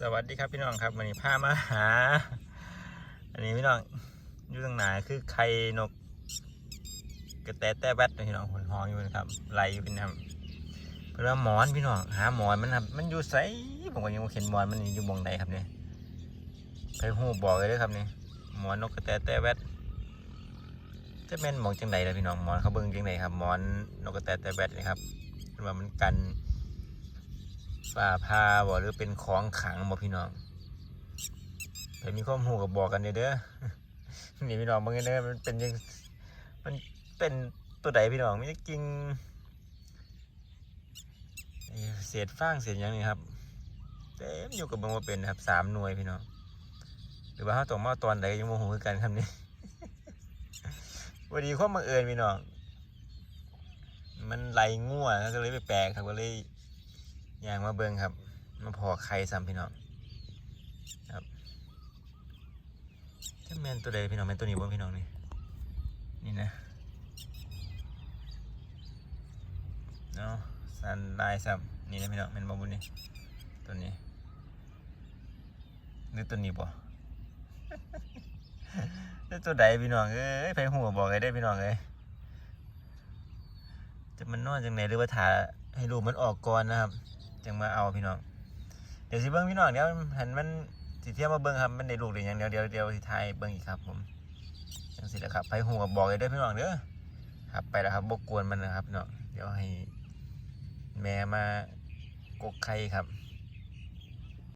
สวัสดีครับพี่น้องครับวันนี้พามาหา อันนี้พี่น้องอยู่ตรงไหนคือไข่นก กระแตแต่แบดพี่น้องผลหองอยู่นะครับไล่อยู่พี่น้องเพื่อหมอนพี่น้องหาหมอนมันครับมันอยู่ไสผมก็ยังเห็นหมอนมันอยู่หมองใดครับเนี่ยไปหูบอกเลยด้อครับเนี่ยหมอนนกกระแตแต่แบดจะเป็นหมองจังใดล่ะพี่น้องหมอนเขาเบิ่งจังใดครับหมอนนกกระแตแต่แบดนี่ครับเพราะว่ามันกัน ฝ่าพาบ่หรือเป็นของขังบ่พี่น้องแต่มีข้อมูลกับบอกกันเด้อเนี่พี่น้องบางเด้อมันเป็นยังมันเป็นตัวใดพี่น้องไมแต่ได้กิงเศษฟางเศษหยังนี่ครับเต็มอยู่กับบิ่งว่าเป็นนะครับสามหน่วยพี่น้องหรือว่าเขาต้องมาเอาตอนใดยังโมโหคือกันครับนี่วันดีความบังเอิญพี่น้องมันไหลงัวก็เลยไปแปลกครับก็เลย ย่างมาเบิงครับมาพอไข่ซ้ำพี่น้องครับถ้าแมนตัวใดพี่น้องแมนตัวนี้บ่พี่น้องนี่นี่นะเนาะสันลายซ้ำนี่นะพี่น้องแมนบ่บุญนี่ตัวนี้หรือตัวนี้บ่หรือตัวใดพี่น้องเอ้ยไปหัวบอกเลยได้พี่น้องเอ้ยจะมันนอนจังไหนหรือว่าถ่าให้รูมันออกก่อนนะครับ จังมาเอาพี่น้อง เดี๋ยวสิเบิ้งพี่น้องเดี๋ยวเห็นมันสิเที่ยวมาเบิ้งครับมันได้ลูกหรือยังเดี๋ยวเดี๋ยวเดี๋ยวสิทายเบิ้งอีกครับผมจังสิแล้วครับไปหัวบอกเลยเด้อพี่น้องเด้อครับไปแล้วครับบกกวนมันนะครับเนาะเดี๋ยวให้แม่มากกไข่ครับ